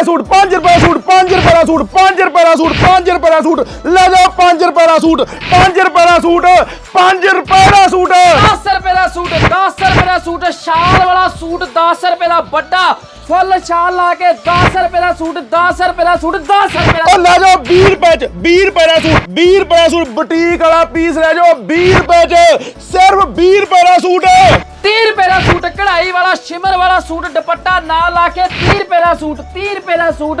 ਰੁਪਏ ਸੂਟ 5 ਰੁਪਏ ਸੂਟ 5 ਰੁਪਏ ਦਾ ਸੂਟ 5 ਰੁਪਏ ਦਾ ਸੂਟ 5 ਰੁਪਏ ਦਾ ਸੂਟ ਲੈ ਜਾਓ 5 ਰੁਪਏ ਦਾ ਸੂਟ 5 ਰੁਪਏ ਦਾ ਸੂਟ 5 ਰੁਪਏ ਦਾ ਸੂਟ 10 ਰੁਪਏ ਦਾ ਸੂਟ 10 ਰੁਪਏ ਦਾ ਸੂਟ ਸ਼ਾਲ ਵਾਲਾ ਸੂਟ 10 ਰੁਪਏ ਦਾ ਵੱਡਾ ਫੁੱਲ ਸ਼ਾਲ ਲਾ ਕੇ 10 ਰੁਪਏ ਦਾ ਸੂਟ 10 ਰੁਪਏ ਦਾ ਸੂਟ 10 ਰੁਪਏ ਦਾ ਉਹ ਲੈ ਜਾਓ 20 ਰੁਪਏ ਚ 20 ਰੁਪਏ ਦਾ ਸੂਟ 20 ਰੁਪਏ ਦਾ ਸੂਟ ਬੁਟੀਕ ਵਾਲਾ ਪੀਸ ਲੈ ਜਾਓ 20 ਰੁਪਏ ਚ ਸਿਰਫ 20 ਰੁਪਏ ਦਾ ਸੂਟ ਸ਼ਿਮਰ ਵਾਲਾ ਸੂਟ ਦੁਪੱਟਾ ਨਾਲ ਲਾ ਕੇ 30 ਰੁਪਏ ਦਾ ਸੂਟ 30 ਰੁਪਏ ਦਾ ਸੂਟ।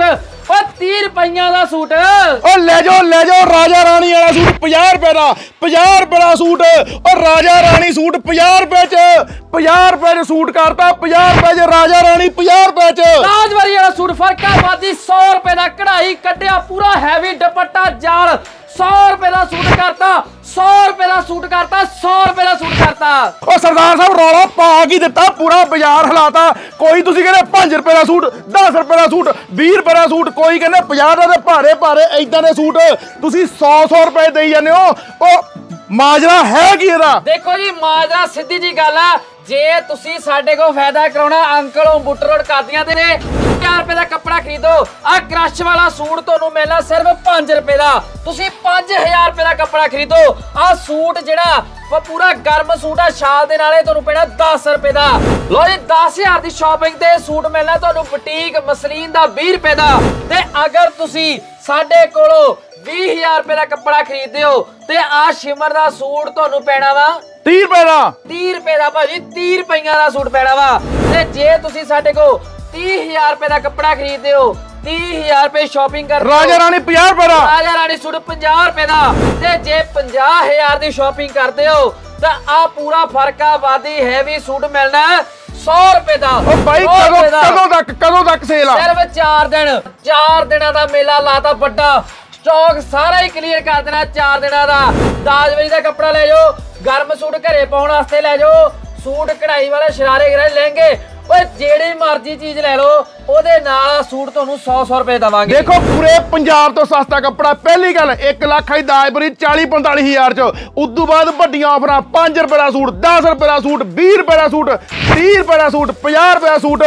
ਓ 30 ਰੁਪਈਆਂ ਦਾ ਸੂਟ। ਉਹ ਲੈ ਜਾਓ ਲੈ ਜਾਓ ਰਾਜਾ ਰਾਣੀ ਵਾਲਾ ਸੂਟ 50 ਰੁਪਏ ਦਾ 50 ਰੁਪਏ ਦਾ ਸੂਟ। ਉਹ ਰਾਜਾ ਰਾਣੀ ਸੂਟ 50 ਰੁਪਏ ਚ। 50 ਰੁਪਏ ਚ ਸੂਟ ਕਰਤਾ 50 ਰੁਪਏ ਚ ਰਾਜਾ ਰਾਣੀ 50 ਰੁਪਏ ਚ। ਰਾਜਵਾਰੀ ਵਾਲਾ ਸੂਟ ਫਰਕਾਬਾਦੀ 100 ਰੁਪਏ ਦਾ ਕਢਾਈ ਕੱਢਿਆ ਪੂਰਾ ਹੈਵੀ ਦੁਪੱਟਾ ਜਾਲ। 100 ਰੁਪਏ ਦਾ ਸੂਟ ਕਰਤਾ। 100 ਰੁਪਏ ਦਾ ਸੂਟ ਕਰਤਾ 100 ਰੁਪਏ ਦਾ ਸੂਟ ਕਰਤਾ। ਉਹ ਸਰਦਾਰ ਸਾਹਿਬ, ਰੌਲਾ ਪਾ ਕੀ ਦਿੱਤਾ, ਪੂਰਾ ਬਾਜ਼ਾਰ ਹਲਾਤਾ। ਕੋਈ ਤੁਸੀਂ ਕਹਿੰਦੇ 5 ਰੁਪਏ ਦਾ ਸੂਟ 10 ਰੁਪਏ ਦਾ ਸੂਟ 20 ਰੁਪਏ ਦਾ ਸੂਟ, ਕੋਈ ਕਹਿੰਦੇ 50 ਦਾ ਤੇ ਭਾਰੇ ਭਾਰੇ ਐਦਾਂ ਦੇ ਸੂਟ ਤੁਸੀਂ 100 100 ਰੁਪਏ ਦੇਈ ਜਾਂਦੇ ਹੋ। ਉਹ ਮਾਜਰਾ ਹੈ ਕੀ ਇਹਦਾ? ਦੇਖੋ ਜੀ, ਮਾਜਰਾ ਸਿੱਧੀ ਜੀ ਗੱਲ ਆ। ਜੇ ਤੁਸੀਂ ਸਾਡੇ ਕੋਲ ਫਾਇਦਾ ਕਰਾਉਣਾ, ਅੰਕਲ ਉਹ ਰੋਡ ਕਰਦੀਆਂ ਤੇ ਨੇ 4 ਰੁਪਏ ਦਾ ਕੱਪੜਾ ਖਰੀਦੋ ਆ ਕ੍ਰਸ਼ ਵਾਲਾ ਸੂਟ ਤੁਹਾਨੂੰ ਮਿਲਣਾ ਸਿਰਫ 5 ਰੁਪਏ ਦਾ। ਤੁਸੀਂ 5000 ਰੁਪਏ ਦਾ ਕੱਪੜਾ ਖਰੀਦੋ ਆ ਸੂਟ ਜਿਹੜਾ ਉਹ ਪੂਰਾ ਗਰਮ ਸੂਟ ਆ ਸ਼ਾਲ ਦੇ ਨਾਲੇ ਤੁਹਾਨੂੰ ਪੈਣਾ 10 ਰੁਪਏ ਦਾ। ਲੋ ਜੀ 10000 ਦੀ ਸ਼ਾਪਿੰਗ ਤੇ ਸੂਟ ਮਿਲਣਾ ਤੁਹਾਨੂੰ ਬੁਟੀਕ, ਮਸਲੀਨ ਦਾ 20 ਰੁਪਏ ਦਾ। ਤੇ ਅਗਰ ਤੁਸੀਂ ਸਾਡੇ ਕੋਲੋਂ 20000 ਰੁਪਏ ਦਾ ਕੱਪੜਾ ਖਰੀਦਦੇ ਹੋ ਤੇ ਆ ਸ਼ਿਮਰ ਦਾ ਸੂਟ ਤੁਹਾਨੂੰ ਪੈਣਾ ਵਾ। 30 ਰੁਪਏ ਦਾ? 30 ਰੁਪਏ ਦਾ ਭਾਜੀ 30 ਰੁਪਈਆਂ ਦਾ ਸੂਟ ਪੈਣਾ ਵਾ। ਤੇ ਜੇ ਤੁਸੀਂ ਸਾਡੇ ਕੋਲ 30000 ਰੁਪਏ ਦਾ ਕੱਪੜਾ ਖਰੀਦਦੇ ਹੋ 30000 ਰੁਪਏ ਸ਼ਾਪਿੰਗ ਕਰਦੇ ਹੋ ਰਾਜਾ ਰਾਣੀ 50 ਰੁਪਏ ਦਾ? ਰਾਜਾ ਰਾਣੀ ਸੂਟ 50 ਰੁਪਏ ਦਾ। ਤੇ ਜੇ 50000 ਦੀ ਸ਼ਾਪਿੰਗ ਕਰਦੇ ਹੋ ਤਾਂ ਆ ਪੂਰਾ ਫਰਕਾ ਵਾਦੀ ਹੈਵੀ ਸੂਟ ਮਿਲਣਾ ਹੈ। 100 ਰੁਪਏ ਦਾ ਉਹ ਬਾਈ 100 ਕਦੋਂ। ਕਦੋਂ ਤੱਕ ਕਦੋਂ ਤੱਕ ਸੇਲ ਆ? ਸਿਰਫ 4 ਦਿਨ 4 ਦਿਨਾਂ ਦਾ ਮੇਲਾ ਲਾਤਾ ਵੱਡਾ। ਸਟਾਕ ਸਾਰਾ ਹੀ ਕਲੀਅਰ ਕਰ ਦੇਣਾ 4 ਦਿਨਾਂ ਦਾ। ਦਾਜਵਰੀ ਦਾ ਕੱਪੜਾ ਲੈ ਜਾਓ, ਗਰਮ ਸੂਟ ਘਰੇ ਪਾਉਣ ਵਾਸਤੇ ਲੈ ਜਾਓ। ਸੂਟ ਕਢਾਈ ਵਾਲੇ ਸ਼ਰਾਰੇ ਗਰੇ ਲਹਿੰਗੇ। ਓਏ, ਜਿਹੜੀ ਮਰਜ਼ੀ ਚੀਜ਼ ਲੈ ਲਓ, ਉਹਦੇ ਨਾਲ ਸੂਟ ਤੁਹਾਨੂੰ 100 100 ਰੁਪਏ ਦਵਾਂਗੇ। ਦੇਖੋ, ਪੂਰੇ ਪੰਜਾਬ ਤੋਂ ਸਸਤਾ ਕੱਪੜਾ, ਪਹਿਲੀ ਗੱਲ 1 ਲੱਖ ਦੀ ਦਾਜਬਰੀ 40 45 ਹਜ਼ਾਰ ਚ। ਉਦੋਂ ਬਾਅਦ ਵੱਡੀਆਂ ਆਫਰਾਂ 5 ਰੁਪਏ ਦਾ ਸੂਟ 10 ਰੁਪਏ ਦਾ ਸੂਟ 20 ਰੁਪਏ ਦਾ ਸੂਟ 30 ਰੁਪਏ ਦਾ ਸੂਟ 50 ਰੁਪਏ ਦਾ ਸੂਟ।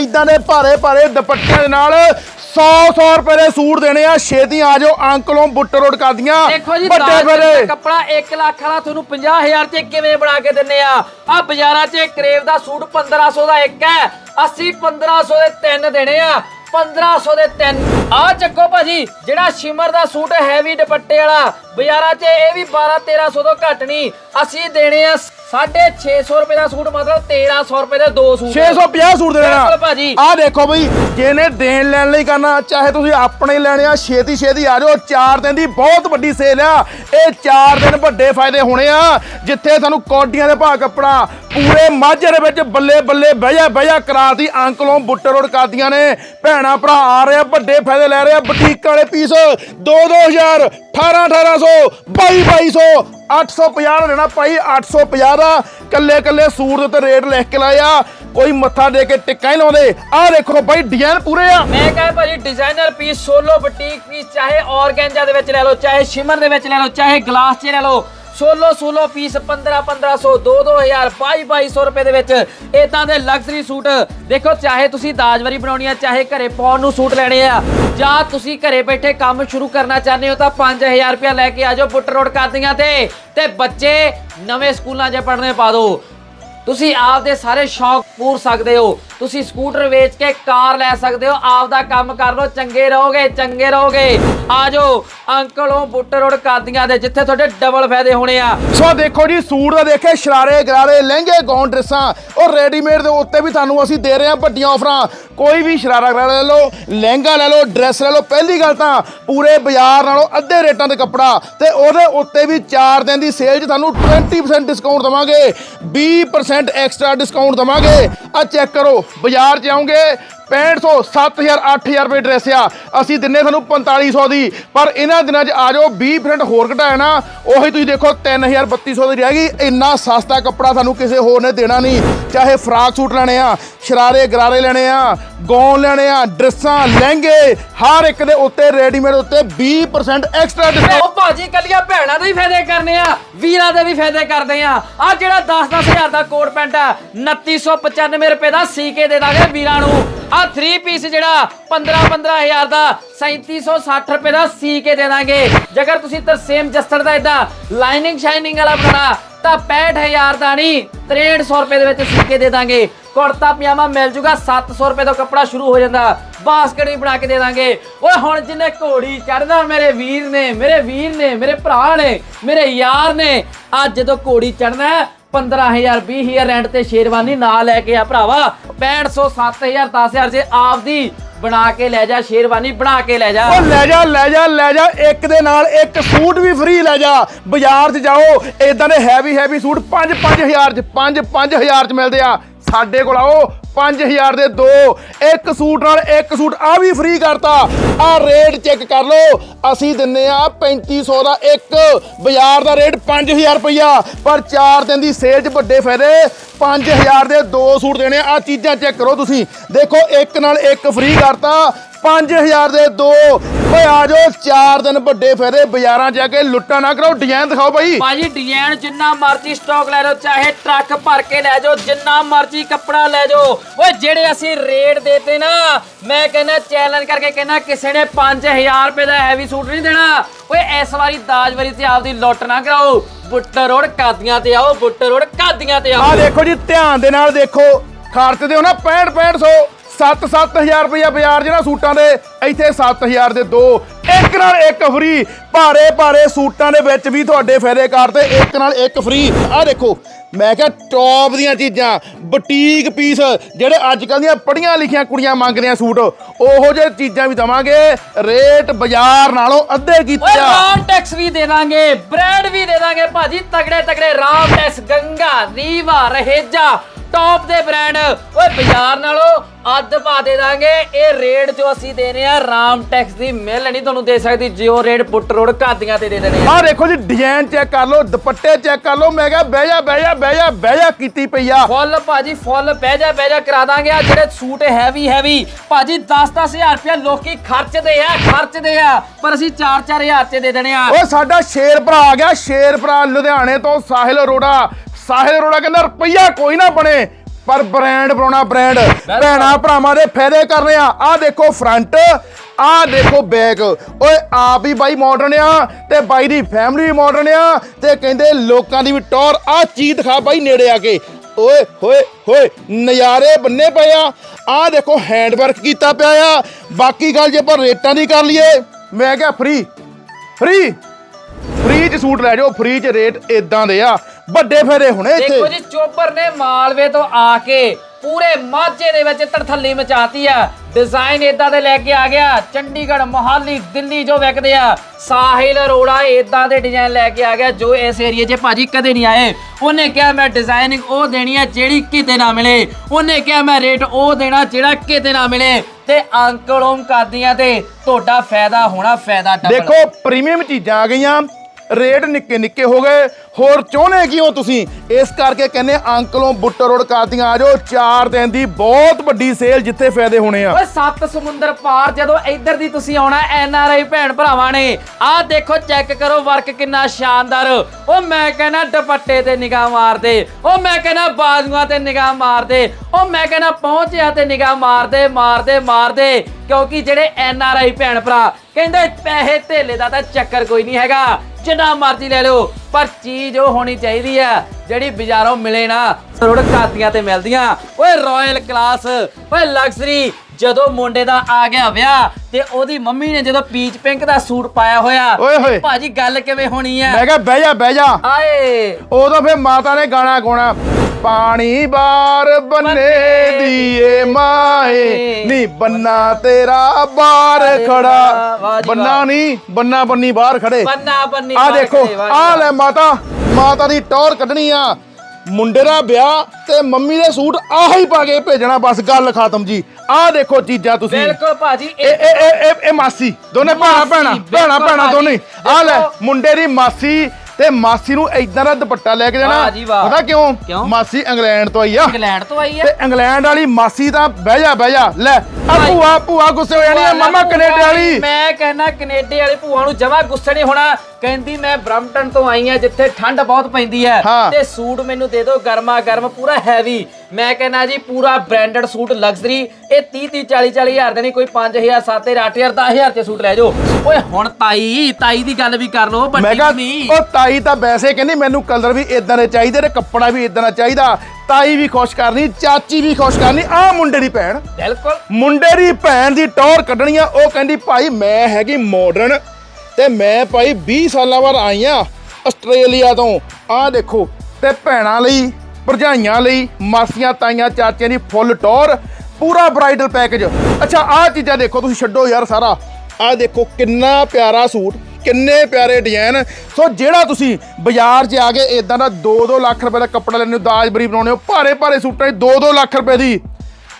ਐਦਾਂ ਦੇ ਭਾਰੇ ਭਾਰੇ ਦੁਪੱਟਿਆਂ ਦੇ ਨਾਲ 100 100 ਰੁਪਏ ਦੇ ਸੂਟ ਦੇਣੇ ਆ। ਛੇਤੀ ਆ ਜਾਓ ਅੰਕਲੋਂ ਬੁੱਟ ਰੋਡ ਕਰਦੀਆਂ ਦੇਖੋ ਜੀ ਵੱਡੇ ਦਾ ਕੱਪੜਾ 1 ਲੱਖ ਵਾਲਾ ਤੁਹਾਨੂੰ 50000 ਚ ਕਿਵੇਂ ਬਣਾ ਕੇ ਦਿੰਨੇ ਆ? ਆ ਬਾਜ਼ਾਰਾਂ 'ਚ ਕਰੇਵ ਦਾ ਸੂਟ 1500 ਦਾ ਇੱਕ ਹੈ। ਅਸੀਂ 1500 ਦੇ ਤਿੰਨ ਦੇਣੇ ਆ। 1500 ਦੇ ਤਿੰਨ। ਆ ਚੱਕੋ ਭਾਜੀ ਜਿਹੜਾ ਸ਼ਿਮਰ ਦਾ ਸੂਟ ਹੈਵੀ ਦੁਪੱਟੇ ਵਾਲਾ ਬਾਜ਼ਾਰਾਂ 'ਚ ਇਹ ਵੀ 12 1300 ਤੋਂ ਘੱਟ ਨਹੀਂ। ਅਸੀਂ ਦੇਣੇ ਆ 650 ਰੁਪਏ ਦਾ ਸੂਟ ਮਤਲਬ 1300 ਰੁਪਏ ਦੇ ਦੋ ਸੂਟ। 650 ਸੂਟ ਦੇ ਬਿਲਕੁਲ ਦੇਣਾ ਭਾਜੀ। ਆ ਦੇਖੋ ਬਈ ਜਿਹਨੇ ਦੇਣ ਲੈਣ ਲਈ ਕਰਨਾ ਚਾਹੇ ਤੁਸੀਂ ਆਪਣੇ ਹੀ ਲੈਣੇ ਆ ਛੇਤੀ ਛੇਤੀ ਆ ਜਾਓ। 4 ਦਿਨ ਦੀ ਬਹੁਤ ਵੱਡੀ ਸੇਲ ਆ। ਇਹ 4 ਦਿਨ ਵੱਡੇ ਫਾਇਦੇ ਹੋਣੇ ਆ। ਜਿੱਥੇ ਤੁਹਾਨੂੰ ਕੋਡੀਆਂ ਦੇ ਭਾਅ ਕੱਪੜਾ ਪੂਰੇ ਮਾਝੇ ਦੇ ਵਿੱਚ ਬੱਲੇ ਬੱਲੇ ਬਹਿਆ ਬਹਿਆ ਕਰਾਤੀ ਅੰਕਲੋਂ ਬੁੱਟਰ ਰੋਡ ਕਰਦੀਆਂ ਨੇ। ਭੈਣਾ ਭਰਾ ਆ ਰਹੇ ਆ ਵੱਡੇ ਫਾਇਦੇ ਲੈ ਰਹੇ ਆ। ਬੁਟੀਕ ਵਾਲੇ ਪੀਸ 2 2000 18 1800 22 2200 850 ਦਾ ਦੇਣਾ ਭਾਈ 850 ਦਾ। ਕੱਲੇ ਕੱਲੇ ਸੂਟ ਦੇ ਉੱਤੇ ਰੇਟ ਲਿਖ ਕੇ ਲਾਇਆ। ਕੋਈ ਮੱਥਾ ਦੇ ਕੇ ਟਿੱਕਾ ਹੀ ਲਾਉਂਦੇ। ਆਹ ਦੇਖੋ ਭਾਈ ਡਿਜ਼ਾਈਨ ਪੂਰੇ ਆ। ਮੈਂ ਕਹਾਂ ਭਾਜੀ designer piece solo boutique piece ਚਾਹੇ ਆਰਗੈਂਜਾ ਦੇ ਵਿੱਚ ਲੈ ਲਓ, ਚਾਹੇ ਸ਼ਿਮਰ ਦੇ ਵਿੱਚ ਲੈ ਲਓ, ਚਾਹੇ ਗਲਾਸ 'ਚ ਲੈ ਲਓ। ਸੋਲੋ ਸੋਲੋ ਪੀਸ 15 1500 2 2000 22 2200 ਰੁਪਏ ਦੇ ਵਿੱਚ ਇਦਾਂ ਦੇ ਲਗਜ਼ਰੀ ਸੂਟ। ਦੇਖੋ, ਚਾਹੇ ਤੁਸੀਂ ਦਾਜਵਰੀ ਬਣਾਉਣੀ ਆ, ਚਾਹੇ ਘਰੇ ਪਾਉਣ ਨੂੰ ਸੂਟ ਲੈਣੇ ਆ, ਜਾਂ ਤੁਸੀਂ ਘਰੇ ਬੈਠੇ ਕੰਮ ਸ਼ੁਰੂ ਕਰਨਾ ਚਾਹੁੰਦੇ ਹੋ ਤਾਂ 5000 ਰੁਪਇਆ ਲੈ ਕੇ ਆ ਜਾਓ ਬੁੱਟ ਰੋਡ ਕਰਦੀਆਂ ਤੇ ਤੇ ਬੱਚੇ ਨਵੇਂ ਸਕੂਲਾਂ 'ਚ ਪੜ੍ਹਨੇ ਪਾ ਦਿਓ। ਤੁਸੀਂ ਆਪਦੇ ਸਾਰੇ ਸ਼ੌਕ ਪੂਰ ਸਕਦੇ ਹੋ। ਤੁਸੀਂ ਸਕੂਟਰ ਵੇਚ ਕੇ ਕਾਰ ਲੈ ਸਕਦੇ ਹੋ। ਆਪ ਦਾ ਕੰਮ ਕਰ ਲਓ, ਚੰਗੇ ਰਹੋਗੇ ਚੰਗੇ ਰਹੋਗੇ। ਆ ਜਾਓ, ਅੰਕਲ ਬੁੱਟ ਰੋਡ ਕਾਦੀਆਂ ਦੇ, ਜਿੱਥੇ ਤੁਹਾਡੇ ਡਬਲ ਫਾਇਦੇ ਹੋਣੇ ਆ। ਸੋ ਦੇਖੋ ਜੀ, ਸੂਟ ਦਾ ਦੇਖੇ, ਸ਼ਰਾਰੇ, ਗਰਾਰੇ, ਲਹਿੰਗੇ ਗੌਨ ਡਰੈਸਾਂ। ਔਰ ਰੈਡੀਮੇਡ ਦੇ ਉੱਤੇ ਵੀ ਤੁਹਾਨੂੰ ਅਸੀਂ ਦੇ ਰਹੇ ਹਾਂ ਵੱਡੀਆਂ ਆਫਰਾਂ। ਕੋਈ ਵੀ ਸ਼ਰਾਰਾ ਗਰਾਰਾ ਲੈ ਲਓ, ਲਹਿੰਗਾ ਲੈ ਲਓ, ਡਰੈਸ ਲੈ ਲਓ। ਪਹਿਲੀ ਗੱਲ ਤਾਂ ਪੂਰੇ ਬਾਜ਼ਾਰ ਨਾਲੋਂ ਅੱਧੇ ਰੇਟਾਂ ਤੇ ਕੱਪੜਾ। ਤੇ ਉਹਦੇ ਉੱਤੇ ਵੀ 4 ਦਿਨ ਦੀ ਸੇਲ 'ਚ ਤੁਹਾਨੂੰ 20% ਡਿਸਕਾਊਂਟ ਦਵਾਂਗੇ। 20% ਐਕਸਟਰਾ ਡਿਸਕਾਊਂਟ ਦਵਾਂਗੇ। ਆ ਚੈੱਕ ਕਰੋ, ਬਾਜ਼ਾਰ 'ਚ ਆਉਂਗੇ। 6500 7000 8000 ਰੁਪਏ ਡਰੈਸ ਆ। ਅਸੀਂ ਦਿੰਨੇ ਤੁਹਾਨੂੰ 4500 ਦੀ। ਪਰ ਇਹਨਾਂ ਦਿਨਾਂ 'ਚ ਆ ਜਾਓ 20% ਹੋਰ ਘਟਾਇਆ ਨਾ। ਉਹੀ ਤੁਸੀਂ ਦੇਖੋ 3200 ਦੀ ਰਹਿ ਗਈ। ਇੰਨਾ ਸਸਤਾ ਕੱਪੜਾ ਤੁਹਾਨੂੰ ਕਿਸੇ ਹੋਰ ਨੇ ਦੇਣਾ ਨਹੀਂ। ਚਾਹੇ ਫਰਾਕ ਸੂਟ ਲੈਣੇ ਆ, ਸ਼ਰਾਰੇ, ਗਰਾਰੇ ਲੈਣੇ ਆ ਗੌਨ ਲੈਣੇ ਆ, ਡਰੈਸਾਂ, ਲਹਿੰਗੇ, ਹਰ ਇੱਕ ਦੇ ਉੱਤੇ ਰੈਡੀਮੇਡ ਉੱਤੇ 20% ਐਕਸਟਰਾ ਡਿਸਕਾਊਂਟ ਉਹ ਭਾਜੀ ਕੱਲੀਆਂ ਭੈਣਾਂ ਦੇ ਹੀ ਫਾਇਦੇ ਕਰਨੇ ਆ, ਵੀਰਾਂ ਦੇ ਵੀ ਫਾਇਦੇ ਕਰਦੇ ਆ। ਆ ਜਿਹੜਾ 10-10000 ਦਾ ਕੋਟ ਕੋਟ ਪੈਂਟ 2995 ਰੁਪਏ ਦਾ ਸੀਕੇ ਦੇ ਦਾਂਗੇ ਵੀਰਾਂ ਨੂੰ। ਆ 3 ਪੀਸ ਜਿਹੜਾ 15 15000 ਦਾ 3760 ਰੁਪਏ ਦਾ ਸੀਕੇ ਦੇ ਦਾਂਗੇ। ਜੇਕਰ ਤੁਸੀਂ ਤਰਸੇਮ ਜਸੜ ਦਾ ਇਦਾਂ ਲਾਈਨਿੰਗ ਸ਼ਾਈਨਿੰਗ ਵਾਲਾ ਬਣਾਉਣਾ, ਤਾਂ 65000 ਦਾ ਨਹੀਂ 6300 ਰੁਪਏ ਦੇ ਵਿੱਚ ਸੀਕੇ ਦੇ ਦਾਂਗੇ। ਕੁੜਤਾ, ਪਜਾਮਾ ਮਿਲ ਜੂਗਾ 700 ਰੁਪਏ ਦਾ ਕੱਪੜਾ ਸ਼ੁਰੂ ਹੋ ਜਾਂਦਾ। ਬਾਸਕਟ ਵੀ ਬਣਾ ਕੇ ਦੇ ਦਾਂਗੇ। ਓਏ ਹੁਣ ਜਿੰਨੇ ਘੋੜੀ ਚੜਦਾ ਮੇਰੇ ਵੀਰ ਨੇ, ਮੇਰੇ ਵੀਰ ਨੇ, ਮੇਰੇ ਭਰਾ ਨੇ, ਮੇਰੇ ਯਾਰ ਨੇ, ਅੱਜ ਜਦੋਂ ਘੋੜੀ ਚੜਨਾ 15000 20000 ਰੈਂਟ ਤੇ ਸ਼ੇਰਵਾਨੀ ਨਾ ਲੈ ਕੇ ਆ ਭਰਾਵਾ। 6500 7000 10000 ਜੇ ਆਪਦੀ ਬਣਾ ਕੇ ਲੈ ਜਾ, ਸ਼ੇਰਵਾਨੀ ਬਣਾ ਕੇ ਲੈ ਜਾ। ਉਹ ਲੈ ਜਾ ਲੈ ਜਾ ਲੈ ਜਾ, ਇੱਕ ਦੇ ਨਾਲ ਇੱਕ ਸੂਟ ਵੀ ਫ੍ਰੀ ਲੈ ਜਾ। ਬਾਜ਼ਾਰ 'ਚ ਜਾਓ ਇਦਾਂ ਦੇ ਹੈਵੀ ਹੈਵੀ ਸੂਟ 5 5000 'ਚ 5 5000 'ਚ ਮਿਲਦੇ ਆ। ਸਾਡੇ ਕੋਲ ਆਓ 5000 ਦੇ ਦੋ, ਇੱਕ ਸੂਟ ਨਾਲ ਇੱਕ ਸੂਟ ਆ ਵੀ ਫ੍ਰੀ ਕਰਤਾ। ਆ ਰੇਟ ਚੈੱਕ ਕਰ ਲਓ, ਅਸੀਂ ਦਿੰਨੇ ਆ 3500 ਦਾ ਇੱਕ, ਬਾਜ਼ਾਰ ਦਾ ਰੇਟ 5000 ਰੁਪਇਆ ਪਰ 4 ਦਿਨ ਦੀ ਸੇਲ 'ਚ ਵੱਡੇ ਫਾਇਦੇ 5000 ਦੇ ਦੋ ਸੂਟ ਦੇਣੇ ਆ। ਚੀਜ਼ਾਂ ਚੈੱਕ ਕਰੋ ਤੁਸੀਂ। ਦੇਖੋ, ਇੱਕ ਨਾਲ ਇੱਕ ਫ੍ਰੀ ਕਰਤਾ 5000 ਦੇ ਦੋ। ਓਏ ਆ ਜਾਓ 4 ਦਿਨ ਵੱਡੇ ਫਾਇਦੇ ਬਾਜ਼ਾਰਾਂ ਜਾ ਕੇ ਲੁੱਟਾ ਨਾ ਕਰੋ ਡਿਜ਼ਾਈਨ ਦਿਖਾਓ ਭਾਈ ਭਾਜੀ ਡਿਜ਼ਾਈਨ ਜਿੰਨਾ ਮਰਜ਼ੀ ਸਟਾਕ ਲੈ ਲਓ ਚਾਹੇ ਟਰੱਕ ਭਰ ਕੇ ਲੈ ਜਾਓ ਜਿੰਨਾ ਮਰਜ਼ੀ ਕੱਪੜਾ ਲੈ ਜਾਓ। ਓਏ ਜਿਹੜੇ ਅਸੀਂ ਰੇਟ ਦੇਤੇ ਨਾ ਮੈਂ ਕਹਿੰਦਾ ਚੈਲੰਜ ਕਰਕੇ ਕਹਿੰਦਾ ਕਿਸੇ ਨੇ 5000 ਰੁਪਏ ਦਾ ਹੈਵੀ ਸੂਟ ਨਹੀਂ ਦੇਣਾ। ਓਏ ਇਸ ਵਾਰੀ ਦਾਜ ਵਾਰੀ ਤੇ ਆਪਦੀ ਲੁੱਟ ਨਾ ਕਰਾਓ। ਬੁੱਟਰ ਰੋਡ ਕਾਦੀਆਂ ਤੇ ਆਓ ਬੁੱਟਰ ਰੋਡ ਕਾਦੀਆਂ ਤੇ ਆ ਆਓ ਦੇਖੋ ਜੀ ਧਿਆਨ ਦੇ ਨਾਲ ਦੇਖੋ। ਖਰਚਦੇ ਹੋ ਨਾ 65 6500 7-7000 ਰੁਪਇਆ ਬਾਜ਼ਾਰ ਜਿਹੜਾ ਸੂਟਾਂ ਦੇ ਇੱਥੇ 7000 ਦੇ ਦੋ। ਇੱਕ ਨਾਲ ਇੱਕ ਫ੍ਰੀ ਭਾਰੇ ਭਾਰੇ ਸੂਟਾਂ ਦੇ ਵਿੱਚ ਵੀ ਤੁਹਾਡੇ ਫਾਇਦੇ ਕਰਦੇ ਇੱਕ ਨਾਲ ਇੱਕ ਫ੍ਰੀ ਆ ਦੇਖੋ ਮੈਂ ਕਿਹਾ ਟੌਪ ਦੀਆਂ ਚੀਜ਼ਾਂ ਬੁਟੀਕ ਪੀਸ ਜਿਹੜੇ ਅੱਜ ਕੱਲ੍ਹ ਦੀਆਂ ਪੜੀਆਂ ਲਿਖੀਆਂ ਕੁੜੀਆਂ ਮੰਗਦੀਆਂ ਸੂਟ ਉਹੋ ਜਿਹੇ ਚੀਜ਼ਾਂ ਵੀ ਦਵਾਂਗੇ। ਰੇਟ ਬਾਜ਼ਾਰ ਨਾਲੋਂ ਅੱਧੇ ਓਏ ਕੀਤੇ ਆ ਰਾਮ ਟੈਕਸ ਵੀ ਦੇ ਦਾਂਗੇ ਬ੍ਰਾਂਡ ਵੀ ਦੇ ਦਾਂਗੇ ਭਾਜੀ ਤਗੜੇ ਤਗੜੇ ਰਾਮ ਟੈਕਸ ਗੰਗਾ ਰੀਵਾ ਰਹੇਜਾ ਟੌਪ ਦੇ ਬ੍ਰਾਂਡ ਓਏ ਬਾਜ਼ਾਰ ਨਾਲੋਂ ਅੱਧ ਪਾ ਦੇ ਦਾਂਗੇ। ਇਹ ਰੇਟ ਜੋ ਅਸੀਂ ਦੇ ਰਹੇ ਆ ਰਾਮ ਟੈਕਸ ਦੀ ਮਿਲ ਨਹੀਂ ਤੁਹਾਨੂੰ ਦੇ ਸਕਦੀ। ਜਿਓ ਰੇਟ ਪੁੱਟ ਰੋਡ ਕਾਦੀਆਂ ਤੇ ਦੇ ਦੇਣੇ ਆ। ਆਹ ਦੇਖੋ ਜੀ ਡਿਜ਼ਾਈਨ ਚੈੱਕ ਕਰ ਲਓ ਦੁਪੱਟੇ ਚੈੱਕ ਕਰ ਲਓ। ਮੈਂ ਕਿਹਾ ਬਹਿ ਜਾ ਬਹਿ ਜਾ ਬਹਿ ਜਾ ਬਹਿ ਜਾ ਕੀਤੀ ਪਈ ਆ। ਫੁੱਲ ਭਾਜੀ ਫੁੱਲ ਬਹਿ ਜਾ ਬਹਿ ਜਾ ਕਰਾ ਦਾਂਗੇ। ਆ ਜਿਹੜੇ ਸੂਟ ਹੈਵੀ ਹੈਵੀ ਭਾਜੀ 10-10000 ਰੁਪਇਆ ਲੋਕੀ ਖਰਚਦੇ ਆ ਖਰਚਦੇ ਆ। ਪਰ ਅਸੀਂ 4-4000 ਚ ਦੇ ਦੇਣੇ ਆ। ਓਏ ਸਾਡਾ ਸ਼ੇਰ ਭਰਾ ਆ ਗਿਆ ਸ਼ੇਰ ਭਰਾ ਲੁਧਿਆਣੇ ਤੋਂ ਸਾਹਿਲ ਅਰੋੜਾ। ਸਾਹਿਲ ਅਰੋੜਾ ਕਹਿੰਦਾ ਰੁਪਈਆ ਕੋਈ ਨਾ ਬਣੇ ਪਰ ਬ੍ਰਾਂਡ ਬਣਾਉਣਾ ਬ੍ਰਾਂਡ ਭੈਣਾ ਭਰਾਵਾਂ ਦੇ ਫਾਇਦੇ ਕਰਨੇ ਆ। ਆਹ ਦੇਖੋ ਫਰੰਟ ਆਹ ਦੇਖੋ ਬੈਕ ਓਏ ਆਪ ਹੀ ਬਾਈ ਮਾਡਰਨ ਆ ਤੇ ਬਾਈ ਦੀ ਫੈਮਿਲੀ ਵੀ ਮਾਡਰਨ ਆ ਤੇ ਕਹਿੰਦੇ ਲੋਕਾਂ ਦੀ ਵੀ ਟੌਰ। ਆਹ ਚੀਜ਼ ਦਿਖਾ ਬਾਈ ਨੇੜੇ ਆ ਕੇ। ਓਏ ਹੋਏ ਹੋਏ ਨਜ਼ਾਰੇ ਬੰਨੇ ਪਏ ਆ। ਆਹ ਦੇਖੋ ਹੈਂਡ ਵਰਕ ਕੀਤਾ ਪਿਆ ਆ। ਬਾਕੀ ਗੱਲ ਜੇ ਆਪਾਂ ਰੇਟਾਂ ਦੀ ਕਰ ਲਈਏ ਮੈਂ ਕਿਹਾ ਫ੍ਰੀ ਫ੍ਰੀ ਫ੍ਰੀ ਚ ਸੂਟ ਲੈ ਜਾਓ ਫ੍ਰੀ ਚ ਰੇਟ ਇਦਾਂ ਦੇ ਆ। ਵੱਡੇ ਫੇਰੇ ਹੁਣੇ ਦੇਖੋ ਇੱਥੇ ਜੀ ਚੋਬਰ ਨੇ ਮਾਲਵੇ ਤੋਂ ਆ ਕੇ ਪੂਰੇ ਮਾਝੇ ਦੇ ਵਿੱਚ ਤੜਥੱਲੀ ਮਚਾਤੀ ਆ। ਡਿਜ਼ਾਈਨ ਇਦਾਂ ਦੇ ਲੈ ਕੇ ਆ ਗਿਆ। ਚੰਡੀਗੜ੍ਹ ਮੋਹਾਲੀ ਦਿੱਲੀ ਜੋ ਵਿਕਦੇ ਆ ਸਾਹਿਲ ਅਰੋੜਾ ਇਦਾਂ ਦੇ ਡਿਜ਼ਾਈਨ ਲੈ ਕੇ ਆ ਗਿਆ ਜੋ ਇਸ ਏਰੀਏ 'ਚ ਭਾਜੀ ਕਦੇ ਨਹੀਂ ਆਏ। ਉਹਨੇ ਕਿਹਾ ਮੈਂ ਡਿਜ਼ਾਈਨਿੰਗ ਉਹ ਦੇਣੀ ਆ ਜਿਹੜੀ ਕਿਤੇ ਨਾ ਮਿਲੇ। ਉਹਨੇ ਕਿਹਾ ਮੈਂ ਰੇਟ ਉਹ ਦੇਣਾ ਜਿਹੜਾ ਕਿਤੇ ਨਾ ਮਿਲੇ। ਤੇ ਅੰਕਲੋਮ ਕਰਦੀਆਂ ਤੇ ਤੁਹਾਡਾ ਫਾਇਦਾ ਹੋਣਾ ਫਾਇਦਾ ਡਬਲ ਦੇਖੋ ਪ੍ਰੀਮੀਅਮ ਚੀਜ਼ਾਂ ਆ ਗਈਆਂ। ਰੇਟ ਨਿੱਕੇ ਨਿੱਕੇ ਹੋ ਗਏ। ਹੋਰ ਚਾਹੁੰਦੇ ਕਿਉਂ ਤੁਸੀਂ? ਇਸ ਕਰਕੇ ਕਹਿੰਦੇ ਅੰਕਲੋਂ ਬੁੱਟਰ ਰੋਡ ਕਾਦੀਆਂ ਆ ਜਾਓ। 4 ਦਿਨ ਦੀ ਬਹੁਤ ਵੱਡੀ ਸੇਲ ਜਿੱਥੇ ਫਾਇਦੇ ਹੋਣੇ ਆ। ਓਏ, ਸੱਤ ਸਮੁੰਦਰ ਪਾਰ, ਜਦੋਂ ਇੱਧਰ ਦੀ ਤੁਸੀਂ ਆਉਣਾ, ਐਨ ਆਰ ਆਈ ਭੈਣ ਭਰਾਵਾਂ ਨੇ। ਆਹ ਦੇਖੋ, ਚੈੱਕ ਕਰੋ, ਵਰਕ ਕਿੰਨਾ ਸ਼ਾਨਦਾਰ। ਓ, ਮੈਂ ਕਹਿੰਦਾ ਦੁਪੱਟੇ ਤੇ ਨਿਗਾਹ ਮਾਰਦੇ। ਉਹ ਮੈਂ ਕਹਿੰਦਾ ਬਾਜ਼ੂਆਂ ਤੇ ਨਿਗਾਹ ਮਾਰਦੇ। ਉਹ ਮੈਂ ਕਹਿੰਦਾ ਪਹੁੰਚਿਆ ਤੇ ਨਿਗਾਹ ਮਾਰਦੇ ਮਾਰਦੇ ਮਾਰਦੇ। ਕਿਉਂਕਿ ਜਿਹੜੇ ਐਨ ਆਰ ਆਈ ਭੈਣ ਭਰਾ, ਕਹਿੰਦੇ ਪੈਸੇ ਧੇਲੇ ਦਾ ਤਾਂ ਚੱਕਰ ਕੋਈ ਨਹੀਂ ਹੈਗਾ। ਜਿੰਨਾ ਮਰਜ਼ੀ ਲੈ ਲਓ ਪਰ ਚੀਜ਼ ਉਹ ਹੋਣੀ ਚਾਹੀਦੀ ਆ ਜਿਹੜੀ ਬਾਜ਼ਾਰੋਂ ਮਿਲੇ ਨਾ ਰੋੜ ਕਾਤੀਆਂ ਤੇ ਮਿਲਦੀਆਂ। ਓਏ ਰਾਇਲ ਕਲਾਸ ਓਏ ਲਗਜ਼ਰੀ ਜਦੋਂ ਮੁੰਡੇ ਦਾ ਆ ਗਿਆ ਵਿਆਹ ਤੇ ਉਹਦੀ ਮੰਮੀ ਨੇ ਜਦੋਂ ਪੀਚ ਪਿੰਕ ਦਾ ਸੂਟ ਪਾਇਆ ਹੋਇਆ ਓਏ ਹੋਏ। ਭਾਜੀ ਗੱਲ ਕਿਵੇਂ ਹੋਣੀ ਆ? ਮੈਂ ਕਿਹਾ ਬਹਿ ਜਾ ਬਹਿ ਜਾ। ਆਏ। ਉਦੋਂ ਫੇ ਮਾਤਾ ਨੇ ਗਾਣਾ ਗਾਉਣਾ। ਪਾਣੀ ਬਾਰ ਬੰਨੇ ਦੀਏ ਮਾਏ। ਨੀ ਬੰਨਾ ਤੇਰਾ ਵਾਹ ਖੜਾ ਬੰਨਾ। ਨਹੀਂ ਬੰਨਾ ਬੰਨੀ ਬਾਹਰ ਖੜੇ। ਬੰਨਾ ਬੰਨੀ ਆ ਦੇਖੋ ਆ। ਲੈ ਮਾਤਾ। ਮਾਤਾ ਦੀ ਟੌਰ ਕੱਢਣੀ ਆ। ਮੁੰਡੇ ਦਾ ਵਿਆਹ ਤੇ ਮੰਮੀ ਦੇ ਸੂਟ ਆਹ ਪਾ ਕੇ ਭੇਜਣਾ ਬਸ ਗੱਲ ਖਤਮ ਜੀ। ਆਹ ਦੇਖੋ ਚੀਜ਼ਾਂ ਤੁਸੀਂ। ਬਿਲਕੁਲ ਭਾਜੀ ਇਹ ਇਹ ਇਹ- ਮਾਸੀ। ਦੋਨੇ ਭੈਣਾ ਭੈਣਾ ਭੈਣਾ ਭੈਣਾ ਦੋਨੇ। ਭਾਜੀ। ਆ ਲੈ। ਮੁੰਡੇ ਦੀ ਮਾਸੀ ਤੇ ਮਾਸੀ ਨੂੰ ਇਦਾਂ ਦਾ ਦੁਪੱਟਾ ਲੈ ਕੇ ਜਾਣਾ। ਵਾਹ ਜੀ ਵਾਹ। ਪਤਾ ਕਿਉਂ? ਕਿਉਂ? ਮਾਸੀ ਇੰਗਲੈਂਡ ਤੋਂ ਆਈ ਆ। ਇੰਗਲੈਂਡ ਤੋਂ ਆਈ ਹੈ ਤੇ ਇੰਗਲੈਂਡ ਵਾਲੀ ਮਾਸੀ ਤਾਂ ਬਹਿ ਜਾ ਬਹਿ ਜਾ। ਲੈ ਆ। ਭੂਆ ਭੂਆ ਗੁੱਸੇ ਹੋ ਜਾਣੀ ਆ ਮਮਾ ਕੈਨੇਡਾ ਵਾਲੀ। ਮੈਂ ਕਹਿੰਦਾ ਕੈਨੇਡਾ ਵਾਲੀ ਭੂਆ ਨੂੰ ਜਮਾ ਗੁੱਸੇ ਨਹੀਂ ਹੋਣਾ। ਕਹਿੰਦੀ ਮੈਂ ਬ੍ਰਮਟਨ ਤੋਂ ਆਈ ਆ ਜਿੱਥੇ ਠੰਡ ਬਹੁਤ ਪੈਂਦੀ ਹੈ ਹਾਂ। ਤੇ ਸੂਟ ਮੈਨੂੰ ਦੇ ਦਿਓ ਗਰਮਾ ਗਰਮ ਪੂਰਾ ਹੈਵੀ ਮੈਂ ਕਹਿੰਦਾ ਜੀ ਪੂਰਾ ਬ੍ਰਾਂਡਡ ਸੂਟ ਲਗਜ਼ਰੀ ਇਹ 30 30 40 40 ਹਜ਼ਾਰ ਦੇ ਨਹੀਂ ਕੋਈ 5000 7000 8000 10000 ਚ ਸੂਟ ਲੈ ਜਾਓ। ਓਏ ਹੁਣ ਤਾਈ ਤਾਈ ਦੀ ਗੱਲ ਵੀ ਕਰ ਲਓ ਮੈਂ ਵੱਡੀ ਕਿਹਾ ਨਹੀਂ ਉਹ ਤਾਈ ਤਾਂ ਵੈਸੇ ਕਹਿੰਦੀ ਮੈਨੂੰ ਕਲਰ ਵੀ ਇਦਾਂ ਦੇ ਚਾਹੀਦੇ ਤੇ ਕੱਪੜਾ ਵੀ ਇਦਾਂ ਦਾ ਚਾਹੀਦਾ। ਤਾਈ ਵੀ ਖੁਸ਼ ਕਰਨੀ ਚਾਚੀ ਵੀ ਖੁਸ਼ ਕਰਨੀ ਆ ਮੁੰਡੇ ਦੀ ਭੈਣ। ਬਿਲਕੁਲ। ਮੁੰਡੇ ਦੀ ਭੈਣ ਦੀ ਟੌਰ ਕੱਢਣੀ ਆ ਉਹ ਕਹਿੰਦੀ ਭਾਈ ਮੈਂ ਹੈਗੀ ਮਾਡਰਨ ਤੇ ਮੈਂ ਭਾਈ 20 ਸਾਲਾਂ ਬਾਅਦ ਆਈ ਆ ਆਸਟ੍ਰੇਲੀਆ ਤੋਂ। ਆਹ ਦੇਖੋ ਤੇ ਭੈਣਾਂ ਲਈ ਭਰਜਾਈਆਂ ਲਈ ਮਾਸੀਆਂ ਤਾਈਆਂ ਚਾਚਿਆਂ ਦੀ ਫੁੱਲ ਟੌਰ ਪੂਰਾ ਬ੍ਰਾਈਡਲ ਪੈਕੇਜ ਅੱਛਾ ਆਹ ਚੀਜ਼ਾਂ ਦੇਖੋ ਤੁਸੀਂ ਛੱਡੋ ਯਾਰ ਸਾਰਾ। ਆਹ ਦੇਖੋ ਕਿੰਨਾ ਪਿਆਰਾ ਸੂਟ। ਕਿੰਨੇ ਪਿਆਰੇ ਡਿਜ਼ਾਈਨ। ਸੋ ਜਿਹੜਾ ਤੁਸੀਂ ਬਾਜ਼ਾਰ 'ਚ ਆ ਕੇ ਇਦਾਂ ਦਾ 2-2 ਲੱਖ ਰੁਪਏ ਦਾ ਕੱਪੜਾ ਲੈਣੇ ਹੋ, ਦਾਜ ਬਰੀ ਬਣਾਉਣੇ ਹੋ ਭਾਰੇ ਭਾਰੇ ਸੂਟਾਂ 'ਚ 2-2 ਲੱਖ ਰੁਪਏ ਦੀ,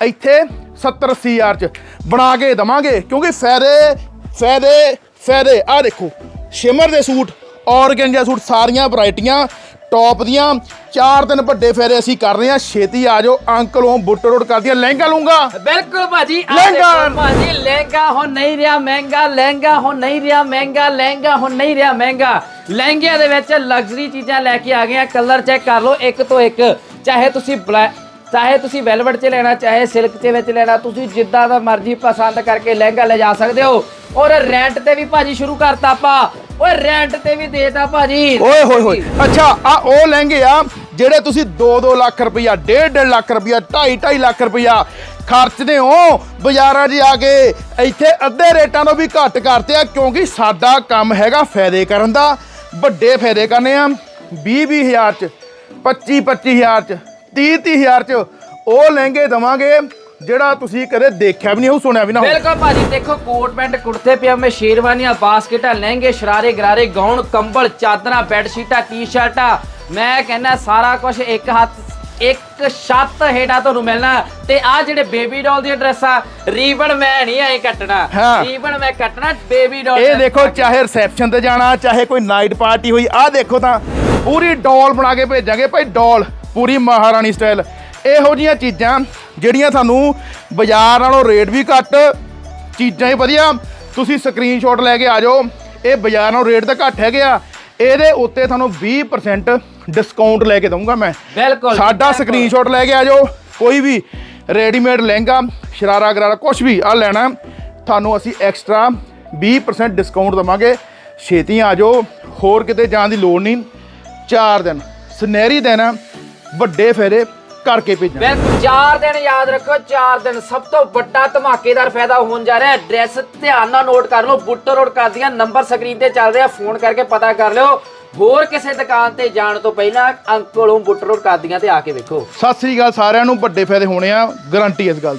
ਇੱਥੇ 70 80 ਹਜ਼ਾਰ ਚ ਬਣਾ ਕੇ ਦਵਾਂਗੇ, ਕਿਉਂਕਿ ਫਾਇਦੇ ਫਾਇਦੇ ਫਾਇਦੇ। ਆ ਦੇਖੋ, ਸ਼ਿਮਰ ਦੇ ਸੂਟ, ਔਰਗੈਂਜਾ ਸੂਟ, ਸਾਰੀਆਂ ਵੈਰਾਈਟੀਆਂ। ਟੌਪ ਦੀਆਂ ਚਾਰ ਦਿਨ ਵੱਡੇ ਫਾਇਦੇ ਅਸੀਂ ਕਰ ਰਹੇ ਹਾਂ। ਛੇਤੀ ਆ ਜਾਓ। ਅੰਕਲ ਉਹ ਬੁੱਟ ਰੋਡ ਕਰਦੀਆਂ। ਲਹਿੰਗਾ ਲੂੰਗਾ? ਬਿਲਕੁਲ ਭਾਜੀ ਆਹ ਲਹਿੰਗਾ। ਦੇਖੋ ਭਾਜੀ ਲਹਿੰਗਾ ਹੁਣ ਨਹੀਂ ਰਿਹਾ ਮਹਿੰਗਾ ਲਹਿੰਗਾ ਹੁਣ ਨਹੀਂ ਰਿਹਾ ਮਹਿੰਗਾ ਲਹਿੰਗਾ ਹੁਣ ਨਹੀਂ ਰਿਹਾ ਮਹਿੰਗਾ। ਲਹਿੰਗਿਆਂ ਦੇ ਵਿੱਚ ਲਗਜ਼ਰੀ ਚੀਜ਼ਾਂ ਲੈ ਕੇ ਆ ਗਏ ਆ। ਕਲਰ ਚੈੱਕ ਕਰ ਲਓ ਇੱਕ ਤੋਂ ਇੱਕ। ਚਾਹੇ ਤੁਸੀਂ ਬਲੈ ਚਾਹੇ ਤੁਸੀਂ ਵੈਲਵਟ 'ਚ ਲੈਣਾ, ਚਾਹੇ ਸਿਲਕ 'ਚ ਵਿੱਚ ਲੈਣਾ, ਤੁਸੀਂ ਜਿੱਦਾਂ ਦਾ ਮਰਜ਼ੀ ਪਸੰਦ ਕਰਕੇ ਲਹਿੰਗਾ ਲੈ ਜਾ ਸਕਦੇ ਹੋ। ਔਰ ਰੈਂਟ ਤੇ ਵੀ ਭਾਜੀ ਸ਼ੁਰੂ ਕਰਤਾ ਆਪਾਂ। ਓਏ ਰੈਂਟ ਤੇ ਵੀ ਦੇਤਾ ਭਾਜੀ। ਓਏ, ਹੋਏ ਹੋਏ। ਅੱਛਾ, ਆ ਉਹ ਲਹਿੰਗੇ ਆ, ਜਿਹੜੇ ਤੁਸੀਂ 2-2 ਲੱਖ ਰੁਪਈਆ 1.5 ਲੱਖ ਰੁਪਈਆ 2.5 ਲੱਖ ਰੁਪਈਆ ਖਰਚਦੇ ਹੋ, ਬਾਜ਼ਾਰਾਂ 'ਚ ਆ ਕੇ, ਇੱਥੇ ਅੱਧੇ ਰੇਟਾਂ ਤੋਂ ਵੀ ਘੱਟ ਕਰਤੇ ਆ, ਕਿਉਂਕਿ ਸਾਡਾ ਕੰਮ ਹੈਗਾ ਫਾਇਦੇ ਕਰਨ ਦਾ। ਵੱਡੇ ਫਾਇਦੇ ਕਰਨੇ ਆ 20 ਹਜ਼ਾਰ 'ਚ 25 25000 'ਚ। 30 ਹਜ਼ਾਰ 'ਚ ਉਹ ਲਹਿੰਗੇ ਦਵਾਂਗੇ ਜਿਹੜਾ ਤੁਸੀਂ ਕਦੇ ਦੇਖਿਆ ਵੀ ਨਹੀਂ ਉਹ ਸੁਣਿਆ ਵੀ ਨਾ ਬਿਲਕੁਲ ਭਾਜੀ ਦੇਖੋ ਕੋਟ ਪੈਂਟ ਕੁੜਤੇ ਪਜਾਮੇ ਸ਼ੇਰਵਾਨੀਆਂ ਬਾਸਕਟਾਂ ਲਹਿੰਗੇ ਸ਼ਰਾਰੇ ਗਰਾਰੇ ਗਾਉਣ ਕੰਬਲ ਚਾਦਰਾਂ ਬੈੱਡ ਸ਼ੀਟਾਂ ਟੀ-ਸ਼ਰਟਾਂ। ਮੈਂ ਕਹਿੰਦਾ ਸਾਰਾ ਕੁਝ ਇੱਕ ਹੱਥ ਇੱਕ ਛੱਤ ਹੇਠਾਂ ਤੁਹਾਨੂੰ ਮਿਲਣਾ। ਤੇ ਆ ਜਿਹੜੇ ਬੇਬੀ ਡਾਲ ਦੀਆਂ ਡਰੈਸਾਂ ਰੀਬਨ ਮੈਂ ਨਹੀਂ ਆਏ ਕੱਟਣਾ। ਹਾਂ। ਰੀਬਨ ਮੈਂ ਕੱਟਣਾ ਬੇਬੀ ਡਾਲ ਇਹ ਦੇਖੋ ਚਾਹੇ ਰਿਸੈਪਸ਼ਨ ਤੇ ਜਾਣਾ ਚਾਹੇ ਕੋਈ ਨਾਈਟ ਪਾਰਟੀ ਹੋਈ ਆਹ ਦੇਖੋ ਤਾਂ ਪੂਰੀ ਡੋਲ ਬਣਾ ਕੇ ਭੇਜਾਂਗੇ। ਭਾਈ ਡੋਲ ਪੂਰੀ ਮਹਾਰਾਣੀ ਸਟਾਈਲ। ਇਹੋ ਜੀਆਂ ਚੀਜ਼ਾਂ ਜਿਹੜੀਆਂ ਤੁਹਾਨੂੰ ਬਾਜ਼ਾਰ ਨਾਲੋਂ ਰੇਟ ਵੀ ਘੱਟ ਚੀਜ਼ਾਂ ਹੀ ਵਧੀਆ। ਤੁਸੀਂ ਸਕਰੀਨਸ਼ਾਟ ਲੈ ਕੇ ਆ ਜਾਓ। ਇਹ ਬਾਜ਼ਾਰ ਨਾਲੋਂ ਰੇਟ ਤਾਂ ਘੱਟ ਹੈਗੇ ਆ। ਇਹਦੇ ਉੱਤੇ ਤੁਹਾਨੂੰ 20% ਡਿਸਕਾਊਂਟ ਲੈ ਕੇ ਦਊਂਗਾ ਮੈਂ। ਬਿਲਕੁਲ। ਸਾਡਾ। ਸਕਰੀਨਸ਼ਾਟ ਲੈ ਕੇ ਆ ਜਾਓ। ਕੋਈ ਵੀ ਰੈਡੀਮੇਡ ਲਹਿੰਗਾ ਸ਼ਰਾਰਾ ਗਰਾਰਾ ਕੁਝ ਵੀ ਆ ਲੈਣਾ ਤੁਹਾਨੂੰ ਅਸੀਂ ਐਕਸਟਰਾ 20% ਡਿਸਕਾਊਂਟ ਦਵਾਂਗੇ। ਛੇਤੀ ਆ ਜਾਓ। ਹੋਰ ਕਿਤੇ ਜਾਣ ਦੀ ਲੋੜ ਨਹੀਂ। 4 ਦਿਨ। ਸੁਨਹਿਰੀ ਦਿਨ ਆ, ਵੱਡੇ ਫੇਰੇ ਕਰਕੇ ਭੇਜਾਂ ਬਿਲਕੁਲ 4 ਦਿਨ ਯਾਦ ਰੱਖੋ 4 ਦਿਨ ਸਭ ਤੋਂ ਵੱਡਾ ਧਮਾਕੇਦਾਰ ਫਾਇਦਾ ਹੋਣ ਜਾ ਰਿਹਾ ਐਡਰੈਸ ਧਿਆਨ ਨਾਲ ਨੋਟ ਕਰ ਲਓ ਬੁੱਟਰ ਰੋਡ ਕਰ ਦੀਆਂ ਨੰਬਰ ਸਕਰੀਨ ਤੇ ਚੱਲ ਰਿਹਾ ਫੋਨ ਕਰਕੇ ਪਤਾ ਕਰ ਲਿਓ। ਹੋਰ ਕਿਸੇ ਦੁਕਾਨ ਤੇ ਜਾਣ ਤੋਂ ਪਹਿਲਾਂ ਅੰਕਲੋਂ ਬੁੱਟਰ ਰੋਡ ਕਰ ਦੀਆਂ ਤੇ ਆ ਕੇ ਵੇਖੋ। ਸਤਿ ਸ੍ਰੀ ਅਕਾਲ ਸਾਰਿਆਂ ਨੂੰ ਵੱਡੇ ਫਾਇਦੇ ਹੋਣੇ ਆ ਗਾਰੰਟੀ ਇਸ ਗੱਲ